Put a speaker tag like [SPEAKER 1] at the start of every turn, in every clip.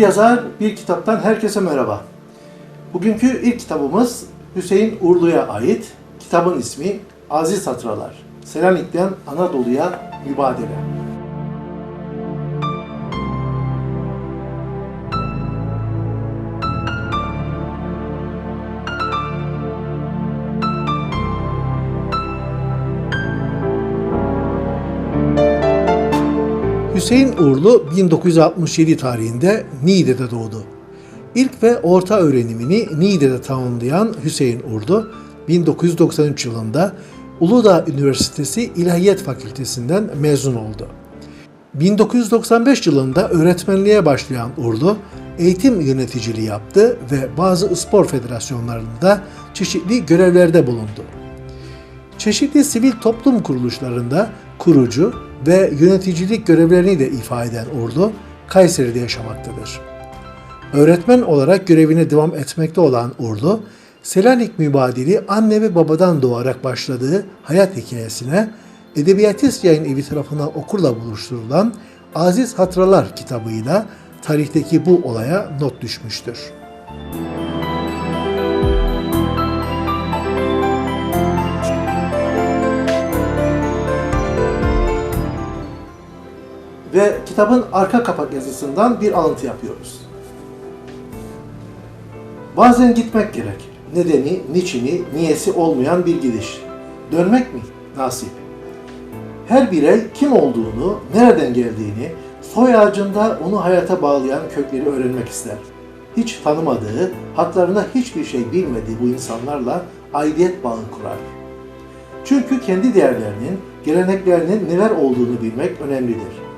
[SPEAKER 1] yazar, bir kitaptan herkese merhaba. Bugünkü ilk kitabımız Hüseyin Urlu'ya ait. Kitabın ismi Aziz Hatıralar. Selanik'ten Anadolu'ya Mübadele. Hüseyin Uğurlu 1967 tarihinde Niğde'de doğdu. İlk ve orta öğrenimini Niğde'de tamamlayan Hüseyin Uğurlu, 1993 yılında Uludağ Üniversitesi İlahiyat Fakültesinden mezun oldu. 1995 yılında öğretmenliğe başlayan Uğurlu, eğitim yöneticiliği yaptı ve bazı spor federasyonlarında çeşitli görevlerde bulundu. Çeşitli sivil toplum kuruluşlarında kurucu ve yöneticilik görevlerini de ifa eden Urlu, Kayseri'de yaşamaktadır. Öğretmen olarak görevine devam etmekte olan Urlu, Selanik mübadili anne ve babadan doğarak başladığı hayat hikayesine Edebiyatist Yayın Evi tarafından okurla buluşturulan Aziz Hatıralar kitabıyla tarihteki bu olaya not düşmüştür. Ve kitabın arka kapak yazısından bir alıntı yapıyoruz. Bazen gitmek gerek. Nedeni, niçini, niyesi olmayan bir gidiş. Dönmek mi? Nasip. Her birey kim olduğunu, nereden geldiğini, soy ağacında onu hayata bağlayan kökleri öğrenmek ister. Hiç tanımadığı, haklarında hiçbir şey bilmediği bu insanlarla aidiyet bağı kurar. Çünkü kendi değerlerinin, geleneklerinin neler olduğunu bilmek önemlidir.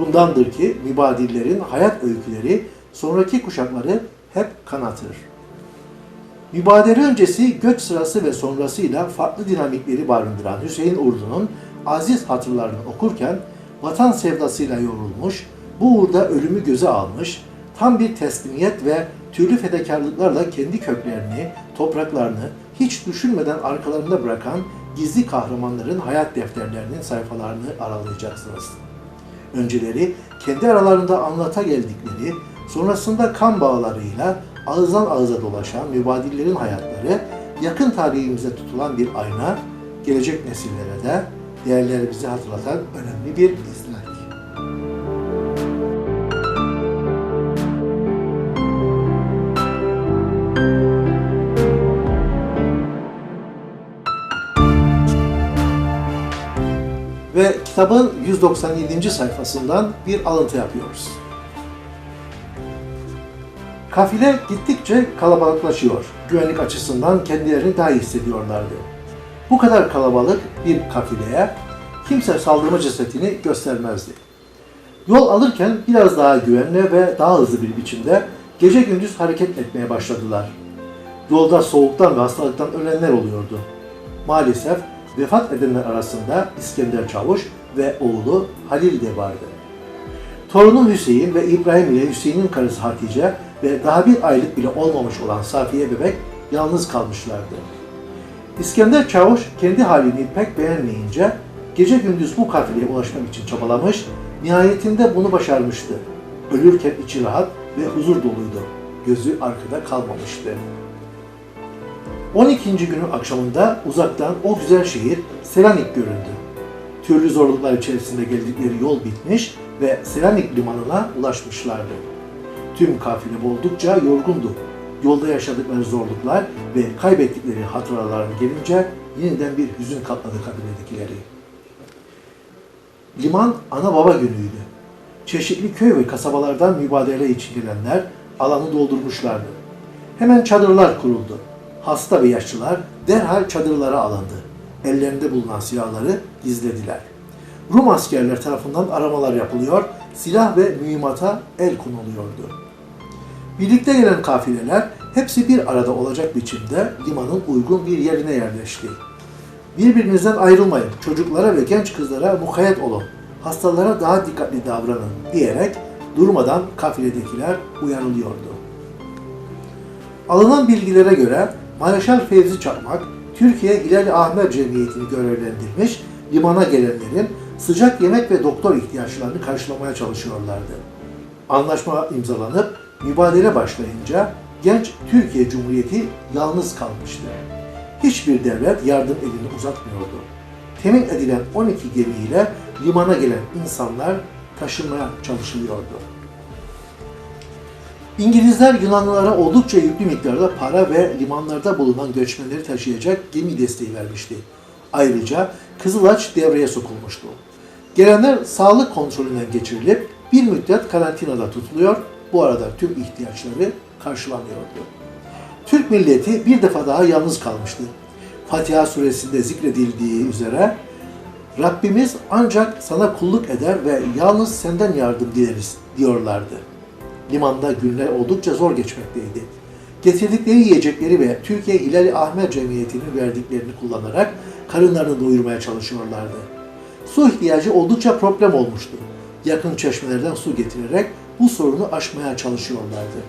[SPEAKER 1] Bundandır ki mübadillerin hayat öyküleri sonraki kuşakları hep kanatır. Mübadele öncesi, göç sırası ve sonrasıyla farklı dinamikleri barındıran Hüseyin Urdu'nun aziz hatırlarını okurken vatan sevdasıyla yorulmuş, bu uğurda ölümü göze almış, tam bir teslimiyet ve türlü fedakarlıklarla kendi köklerini, topraklarını hiç düşünmeden arkalarında bırakan gizli kahramanların hayat defterlerinin sayfalarını aralayacaksınız. Önceleri kendi aralarında anlata geldikleri, sonrasında kan bağlarıyla ağızdan ağıza dolaşan mübadillerin hayatları yakın tarihimize tutulan bir ayna, gelecek nesillere de değerlerimizi hatırlatan önemli bir iznak. Kitabın 197. sayfasından bir alıntı yapıyoruz. Kafile gittikçe kalabalıklaşıyor. Güvenlik açısından kendilerini daha iyi hissediyorlardı. Bu kadar kalabalık bir kafileye kimse saldırma cesetini göstermezdi. Yol alırken biraz daha güvenli ve daha hızlı bir biçimde gece gündüz hareket etmeye başladılar. Yolda soğuktan ve hastalıktan ölenler oluyordu. Maalesef vefat edenler arasında İskender Çavuş ve oğlu Halil de vardı. Torunu Hüseyin ve İbrahim ile Hüseyin'in karısı Hatice ve daha bir aylık bile olmamış olan Safiye bebek yalnız kalmışlardı. İskender Çavuş kendi halini pek beğenmeyince gece gündüz bu kafileye ulaşmak için çabalamış, nihayetinde bunu başarmıştı. Ölürken içi rahat ve huzur doluydu. Gözü arkada kalmamıştı. 12. günün akşamında uzaktan o güzel şehir Selanik göründü. Türlü zorluklar içerisinde geldikleri yol bitmiş ve Selanik limanına ulaşmışlardı. Tüm kafile oldukça yorgundu. Yolda yaşadıkları zorluklar ve kaybettikleri hatıralarını gelince yeniden bir hüzün katladı kabiledekileri. Liman ana baba günüydü. Çeşitli köy ve kasabalardan mübadele için gelenler alanı doldurmuşlardı. Hemen çadırlar kuruldu. Hasta ve yaşlılar derhal çadırlara alındı. Ellerinde bulunan silahları gizlediler. Rum askerler tarafından aramalar yapılıyor, silah ve mühimmata el konuluyordu. Birlikte gelen kafileler hepsi bir arada olacak biçimde limanın uygun bir yerine yerleşti. Birbirinizden ayrılmayın, çocuklara ve genç kızlara mukayyet olun, hastalara daha dikkatli davranın diyerek durmadan kafiledekiler uyarılıyordu. Alınan bilgilere göre Mareşal Fevzi Çakmak, Türkiye Hilal-i Ahmer Cemiyeti'ni görevlendirmiş, limana gelenlerin sıcak yemek ve doktor ihtiyaçlarını karşılamaya çalışıyorlardı. Anlaşma imzalanıp mübadele başlayınca genç Türkiye Cumhuriyeti yalnız kalmıştı. Hiçbir devlet yardım elini uzatmıyordu. Temin edilen 12 gemiyle limana gelen insanlar taşınmaya çalışılıyordu. İngilizler Yunanlılara oldukça yüklü miktarda para ve limanlarda bulunan göçmenleri taşıyacak gemi desteği vermişti. Ayrıca Kızılaç devreye sokulmuştu. Gelenler sağlık kontrolünden geçirilip bir müddet karantinada tutuluyor, bu arada tüm ihtiyaçları karşılanıyordu. Türk milleti bir defa daha yalnız kalmıştı. Fatiha suresinde zikredildiği üzere Rabbimiz ancak sana kulluk eder ve yalnız senden yardım dileriz diyorlardı. Limanda günler oldukça zor geçmekteydi. Getirdikleri yiyecekleri ve Türkiye Hilali Ahmet Cemiyeti'nin verdiklerini kullanarak karınlarını doyurmaya çalışıyorlardı. Su ihtiyacı oldukça problem olmuştu. Yakın çeşmelerden su getirerek bu sorunu aşmaya çalışıyorlardı.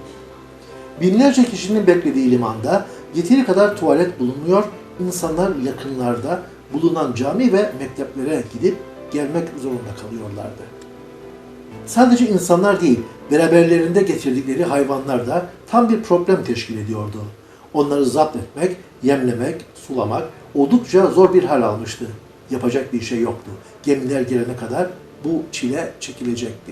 [SPEAKER 1] Binlerce kişinin beklediği limanda yeteri kadar tuvalet bulunmuyor, insanlar yakınlarda bulunan cami ve mekteplere gidip gelmek zorunda kalıyorlardı. Sadece insanlar değil, beraberlerinde getirdikleri hayvanlar da tam bir problem teşkil ediyordu. Onları zapt etmek, yemlemek, sulamak oldukça zor bir hal almıştı. Yapacak bir şey yoktu. Gemiler gelene kadar bu çile çekilecekti.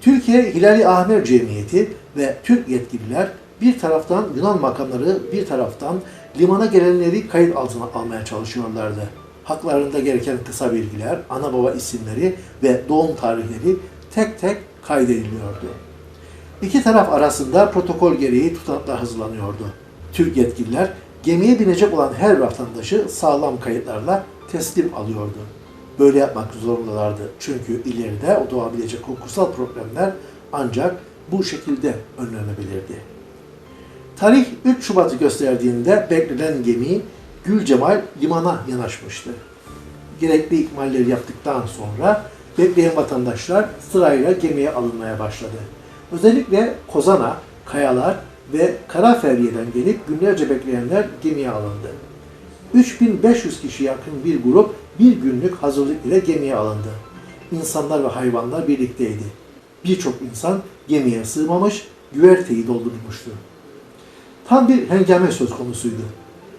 [SPEAKER 1] Türkiye Hilali Ahmer Cemiyeti ve Türk yetkililer bir taraftan Yunan makamları bir taraftan limana gelenleri kayıt altına almaya çalışıyorlardı. Haklarında gereken kısa bilgiler, ana baba isimleri ve doğum tarihleri tek tek kaydediliyordu. İki taraf arasında protokol gereği tutanaklar hazırlanıyordu. Türk yetkililer gemiye binecek olan her vatandaşı sağlam kayıtlarla teslim alıyordu. Böyle yapmak zorundalardı çünkü ileride doğabilecek hukuksal problemler ancak bu şekilde önlenebilirdi. Tarih 3 Şubat'ı gösterdiğinde beklenen gemi Gülcemal limana yanaşmıştı. Gerekli ikmalleri yaptıktan sonra bekleyen vatandaşlar sırayla gemiye alınmaya başladı. Özellikle Kozana, Kayalar ve Karaferiye'den gelip günlerce bekleyenler gemiye alındı. 3500 kişi yakın bir grup bir günlük hazırlık ile gemiye alındı. İnsanlar ve hayvanlar birlikteydi. Birçok insan gemiye sığmamış, güverteyi doldurmuştu. Tam bir hengame söz konusuydu.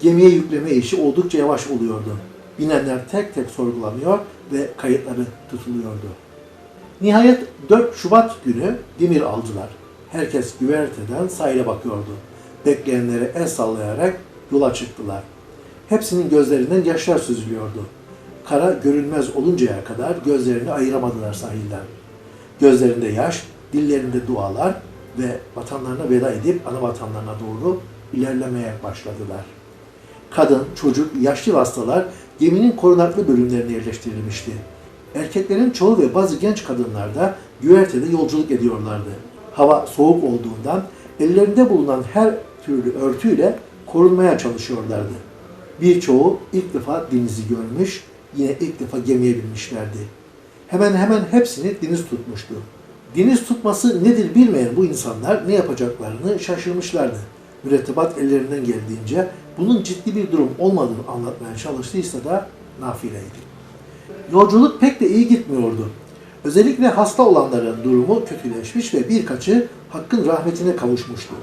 [SPEAKER 1] Gemiye yükleme işi oldukça yavaş oluyordu. Binenler tek tek sorgulanıyor ve kayıtları tutuluyordu. Nihayet 4 Şubat günü demir aldılar. Herkes güverteden sahile bakıyordu. Bekleyenlere el sallayarak yola çıktılar. Hepsinin gözlerinden yaşlar süzülüyordu. Kara görünmez oluncaya kadar gözlerini ayıramadılar sahilden. Gözlerinde yaş, dillerinde dualar ve vatanlarına veda edip ana vatanlarına doğru ilerlemeye başladılar. Kadın, çocuk, yaşlı ve hastalar geminin korunaklı bölümlerine yerleştirilmişti. Erkeklerin çoğu ve bazı genç kadınlar da güvertede yolculuk ediyorlardı. Hava soğuk olduğundan ellerinde bulunan her türlü örtüyle korunmaya çalışıyorlardı. Birçoğu ilk defa denizi görmüş, yine ilk defa gemiye binmişlerdi. Hemen hemen hepsini deniz tutmuştu. Deniz tutması nedir bilmeyen bu insanlar ne yapacaklarını şaşırmışlardı. Mürettebat ellerinden geldiğince bunun ciddi bir durum olmadığını anlatmaya çalıştıysa da nafileydi. Yolculuk pek de iyi gitmiyordu. Özellikle hasta olanların durumu kötüleşmiş ve birkaçı Hakk'ın rahmetine kavuşmuştu.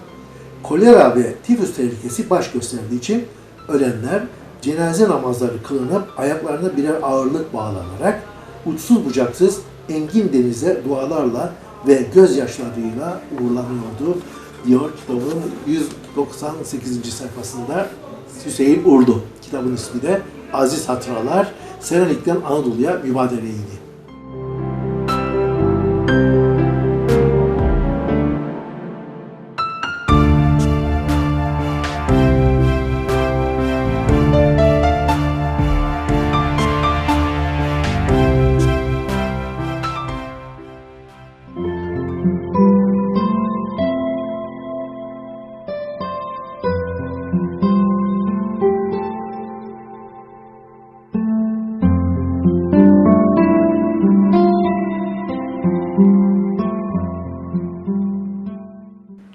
[SPEAKER 1] Kolera ve tifüs tehlikesi baş gösterdiği için ölenler cenaze namazları kılınıp ayaklarına birer ağırlık bağlanarak uçsuz bucaksız engin denize dualarla ve gözyaşlarıyla uğurlanıyordu diyor kitabın 198. sayfasında Hüseyin Urdu. Kitabın ismi de Aziz Hatıralar Selanik'ten Anadolu'ya mübadeleydi.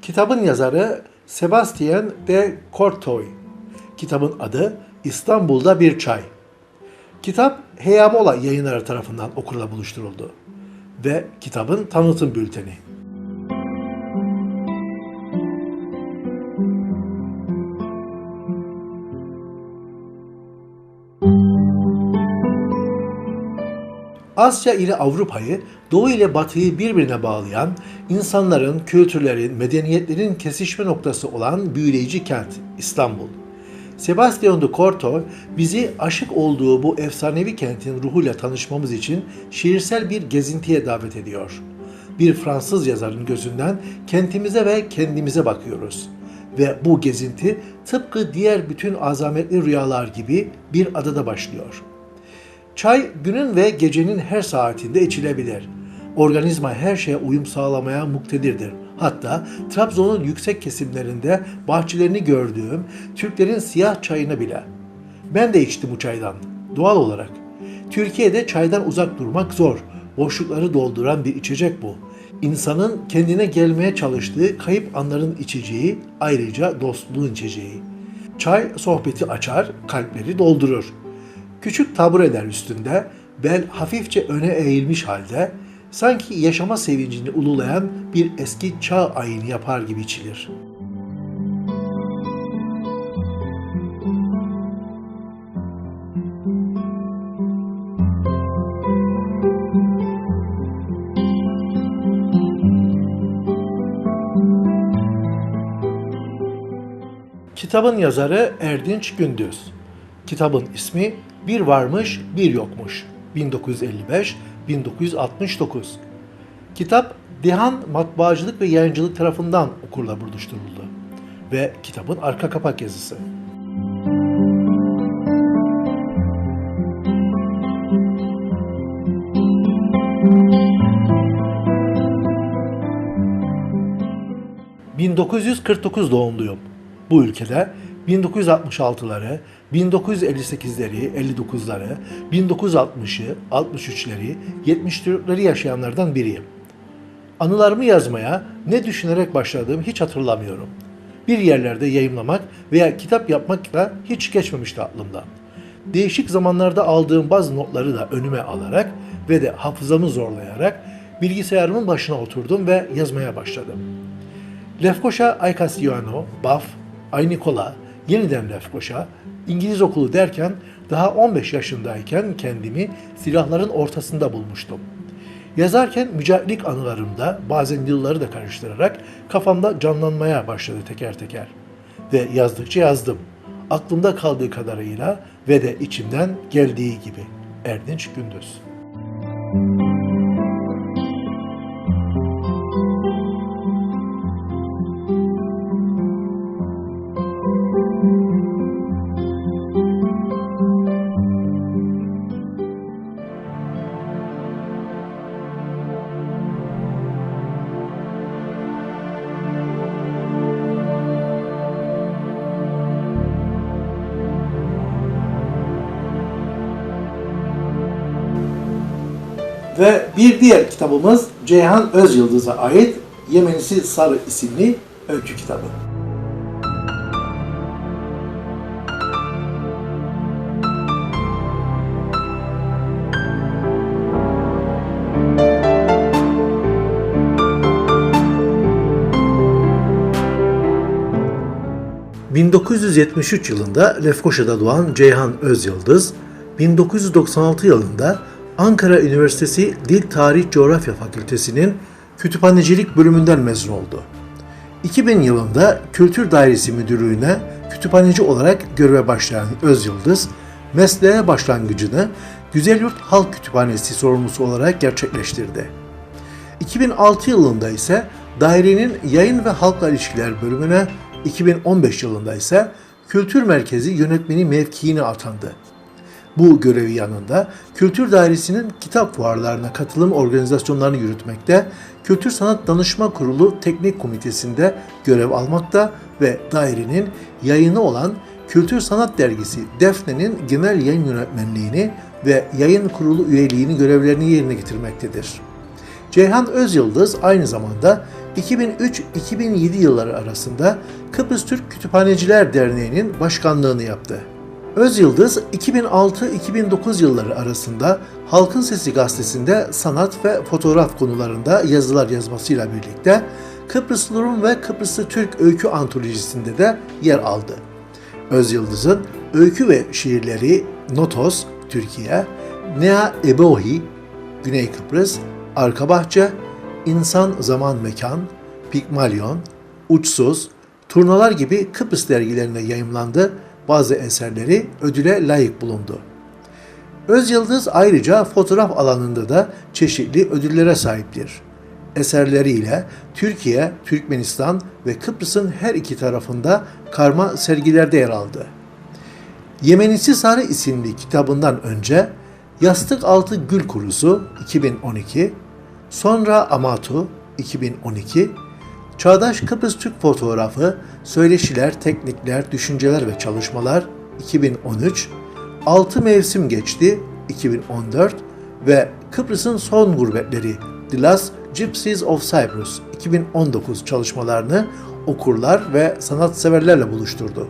[SPEAKER 1] Kitabın yazarı Sebastian de Courtois. Kitabın adı İstanbul'da Bir Çay. Kitap Heyamola yayınları tarafından okurla buluşturuldu ve kitabın tanıtım bülteni. Asya ile Avrupa'yı, Doğu ile Batı'yı birbirine bağlayan, insanların, kültürlerin, medeniyetlerin kesişme noktası olan büyüleyici kent İstanbul. Sebastian de Corto bizi aşık olduğu bu efsanevi kentin ruhuyla tanışmamız için şiirsel bir gezintiye davet ediyor. Bir Fransız yazarın gözünden kentimize ve kendimize bakıyoruz. Ve bu gezinti tıpkı diğer bütün azametli rüyalar gibi bir adada başlıyor. Çay günün ve gecenin her saatinde içilebilir. Organizma her şeye uyum sağlamaya muktedirdir. Hatta Trabzon'un yüksek kesimlerinde bahçelerini gördüğüm Türklerin siyah çayını bile. Ben de içtim bu çaydan, doğal olarak. Türkiye'de çaydan uzak durmak zor. Boşlukları dolduran bir içecek bu. İnsanın kendine gelmeye çalıştığı kayıp anların içeceği, ayrıca dostluğun içeceği. Çay sohbeti açar, kalpleri doldurur. Küçük tabureler üstünde, bel hafifçe öne eğilmiş halde, sanki yaşama sevincini ululayan bir eski çağ ayini yapar gibi içilir. Kitabın yazarı Erdinç Gündüz. Kitabın ismi Bir Varmış Bir Yokmuş 1955-1969. Kitap Dehan Matbaacılık ve Yayıncılık tarafından okurla buluşturuldu ve kitabın arka kapak yazısı. ...1949 doğumluyum. Bu ülkede 1966'ları, 1958'leri, 59'ları, 1960'ı, 63'leri, 74'leri yaşayanlardan biriyim. Anılarımı yazmaya ne düşünerek başladığımı hiç hatırlamıyorum. Bir yerlerde yayımlamak veya kitap yapmak da hiç geçmemişti aklımdan. Değişik zamanlarda aldığım bazı notları da önüme alarak ve de hafızamı zorlayarak bilgisayarımın başına oturdum ve yazmaya başladım. Lefkoşa Ay Castigliano, Baf, Ay Nikola, yeniden Lefkoşa, İngiliz okulu derken daha 15 yaşındayken kendimi silahların ortasında bulmuştum. Yazarken mücahitlik anılarımda bazen yılları da karıştırarak kafamda canlanmaya başladı teker teker. Ve yazdıkça yazdım. Aklımda kaldığı kadarıyla ve de içimden geldiği gibi. Erdinç Gündüz. Ve bir diğer kitabımız Ceyhan Özyıldız'a ait Yemenisi Sarı isimli öykü kitabı. ...1973 yılında Lefkoşa'da doğan Ceyhan Özyıldız, 1996 yılında Ankara Üniversitesi Dil Tarih Coğrafya Fakültesi'nin kütüphanecilik bölümünden mezun oldu. 2000 yılında Kültür Dairesi Müdürlüğü'ne kütüphaneci olarak göreve başlayan Özyıldız, mesleğe başlangıcını Güzelyurt Halk Kütüphanesi sorumlusu olarak gerçekleştirdi. 2006 yılında ise dairenin Yayın ve Halkla İlişkiler bölümüne, 2015 yılında ise Kültür Merkezi yönetmeni mevkiine atandı. Bu görevi yanında Kültür Dairesi'nin kitap fuarlarına katılım organizasyonlarını yürütmekte, Kültür Sanat Danışma Kurulu Teknik Komitesi'nde görev almakta ve dairenin yayını olan Kültür Sanat Dergisi Defne'nin genel yayın yönetmenliğini ve yayın kurulu üyeliğini görevlerini yerine getirmektedir. Ceyhan Özyıldız aynı zamanda 2003-2007 yılları arasında Kıbrıs Türk Kütüphaneciler Derneği'nin başkanlığını yaptı. Özyıldız 2006-2009 yılları arasında Halkın Sesi gazetesinde sanat ve fotoğraf konularında yazılar yazmasıyla birlikte Kıbrıslı Rum ve Kıbrıslı Türk öykü antolojisinde de yer aldı. Özyıldız'ın öykü ve şiirleri Notos, Türkiye, Nea Ebohi, Güney Kıbrıs, Arka Bahçe, İnsan Zaman Mekan, Pigmalyon, Uçsuz, Turnalar gibi Kıbrıs dergilerinde yayımlandı. Bazı eserleri ödüle layık bulundu. Öz Yıldız ayrıca fotoğraf alanında da çeşitli ödüllere sahiptir. Eserleriyle Türkiye, Türkmenistan ve Kıbrıs'ın her iki tarafında karma sergilerde yer aldı. Yemenisi Sarı isimli kitabından önce Yastık Altı Gül Kurusu 2012, sonra Amatu 2012, Çağdaş Kıbrıs Türk Fotoğrafı, Söyleşiler, Teknikler, Düşünceler ve Çalışmalar 2013, Altı Mevsim Geçti 2014 ve Kıbrıs'ın Son Gurbetleri The Last Gypsies of Cyprus 2019 çalışmalarını okurlar ve sanatseverlerle buluşturdu.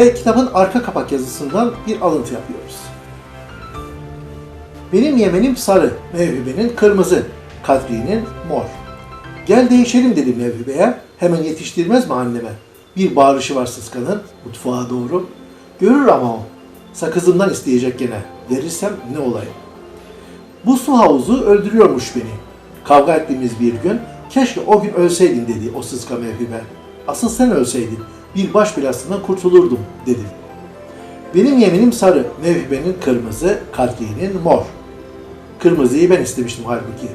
[SPEAKER 1] Ve kitabın arka kapak yazısından bir alıntı yapıyoruz. Benim Yemenim sarı, Mevhibe'nin kırmızı, Kadri'nin mor. Gel değişelim dedi Mevhibe'ye, hemen yetiştirmez mi anneme? Bir bağırışı var Sıska'nın mutfağa doğru. Görür ama o. Sakızımdan isteyecek gene. Verirsem ne olayım? Bu su havuzu öldürüyormuş beni. Kavga ettiğimiz bir gün, keşke o gün ölseydin dedi o Sıska Mevhibe. Asıl sen ölseydin, bir baş belasından kurtulurdum dedi. Benim yeminim sarı, Mevhibe'nin kırmızı, Kadri'nin mor. Kırmızıyı ben istemiştim halbuki.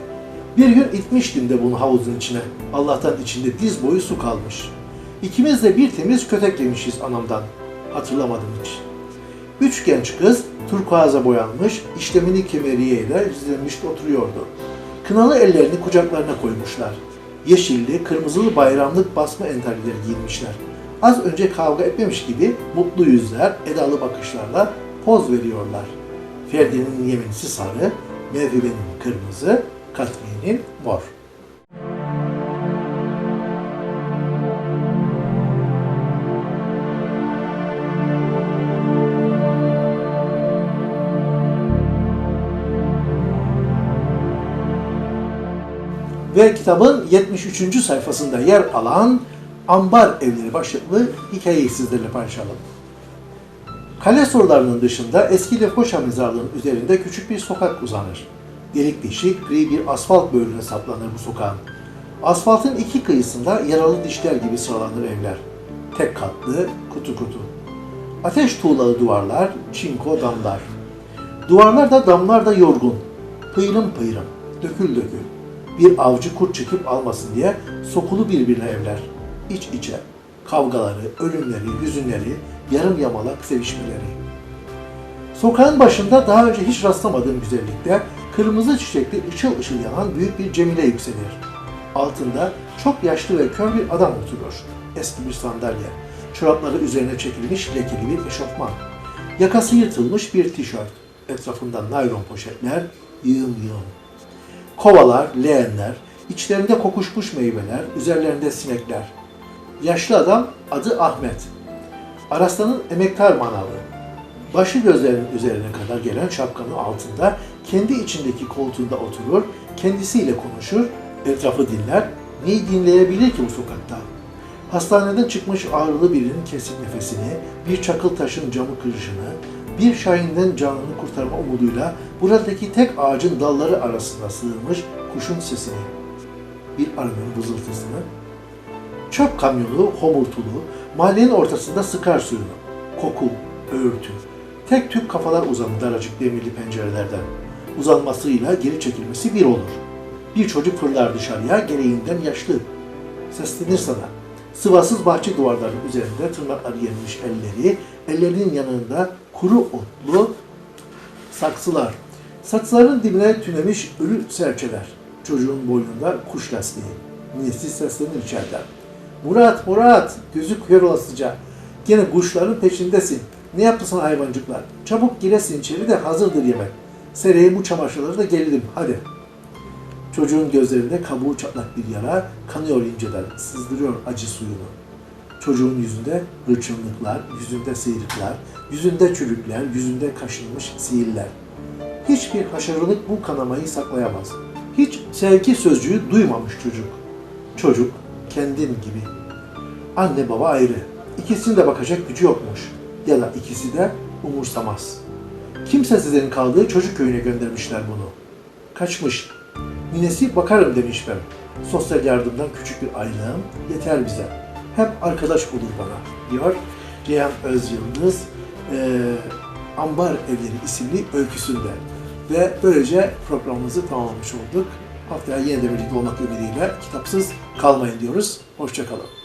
[SPEAKER 1] Bir gün itmiştim de bunu havuzun içine. Allah'tan içinde diz boyu su kalmış. İkimiz de bir temiz kötek yemişiz anamdan. Hatırlamadım hiç. Üç genç kız turkuaza boyanmış, işlemini kemeriyeyle düzlenmiş oturuyordu. Kınalı ellerini kucaklarına koymuşlar. Yeşilli, kırmızılı bayramlık basma entarları giyinmişler. Az önce kavga etmemiş gibi mutlu yüzler, edalı bakışlarla poz veriyorlar. Ferdi'nin yemenisi sarı, Mevhibe'nin kırmızı, Katriye'nin mor. Ve kitabın 73. sayfasında yer alan Ambar Evleri başlıklı hikayeyi sizlerle paylaşalım. Kale surlarının dışında eski Lefkoşa mezarlığının üzerinde küçük bir sokak uzanır. Delik deşik gri bir asfalt bölüne saplanır bu sokağın. Asfaltın iki kıyısında yaralı dişler gibi sıralanır evler. Tek katlı, kutu kutu. Ateş tuğlalı duvarlar, çinko damlar. Duvarlar da damlar da yorgun. Pıyrım pıyrım, dökül dökül. Bir avcı kurt çıkıp almasın diye sokulu birbirine evler. İç içe. Kavgaları, ölümleri, hüzünleri, yarım yamalak sevişmeleri. Sokağın başında daha önce hiç rastlamadığım güzellikte kırmızı çiçekli ışıl ışıl yanan büyük bir cemile yükselir. Altında çok yaşlı ve kör bir adam oturuyor. Eski bir sandalye. Çorapları üzerine çekilmiş lekeli bir eşofman. Yakası yırtılmış bir tişört. Etrafında naylon poşetler yığın yığın. Kovalar, leğenler, içlerinde kokuşmuş meyveler, üzerlerinde sinekler. Yaşlı adam adı Ahmet. Araslan'ın emektar manavı. Başı gözlerinin üzerine kadar gelen şapkanın altında kendi içindeki koltuğunda oturur, kendisiyle konuşur, etrafı dinler. Neyi dinleyebilir ki bu sokakta? Hastaneden çıkmış ağrılı birinin kesik nefesini, bir çakıl taşın camı kırışını, bir şahinden canını kurtarma umuduyla buradaki tek ağacın dalları arasında sığınmış kuşun sesini, bir arının vızıltısını, çöp kamyonu homurtulu, mahallenin ortasında sıkar suyunu, koku, öğürtü, tek tük kafalar uzanır daracık demirli pencerelerden. Uzanmasıyla geri çekilmesi bir olur. Bir çocuk fırlar dışarıya, gereğinden yaşlı. Seslenir sana. Sıvasız bahçe duvarlarının üzerinde tırnakları yenmiş elleri, ellerinin yanında kuru otlu saksılar. Saksıların dibine tünemiş ölü serçeler. Çocuğun boynunda kuş lastiği. Ninesi seslenir içeriden. Murat, Murat, gözü kör olasıca. Gene kuşların peşindesin. Ne yaptı sana hayvancıklar? Çabuk giresin içeri de hazırdır yemek. Sereye bu çamaşırları da gelirim, hadi. Çocuğun gözlerinde kabuğu çatlak bir yara, kanıyor inceden, sızdırıyor acı suyunu. Çocuğun yüzünde hırçınlıklar, yüzünde sıyrıklar, yüzünde çürükler, yüzünde kaşınmış sihirler. Hiçbir haşarılık bu kanamayı saklayamaz. Hiç sevgi sözcüğü duymamış çocuk. Çocuk kendin gibi. Anne baba ayrı. İkisinin de bakacak gücü yokmuş. Ya da ikisi de umursamaz. Kimsesizlerin kaldığı çocuk köyüne göndermişler bunu. Kaçmış. Ninesi bakarım demiş ben. Sosyal yardımdan küçük bir aylığım yeter bize. Hep arkadaş olur bana diyor Ceyhan Özyıldız eee Ambar Evleri isimli öyküsünde. Ve böylece programımızı tamamlamış olduk. Haftaya yine de birlikte olmak ümidiyle kitapsız kalmayın diyoruz. Hoşçakalın.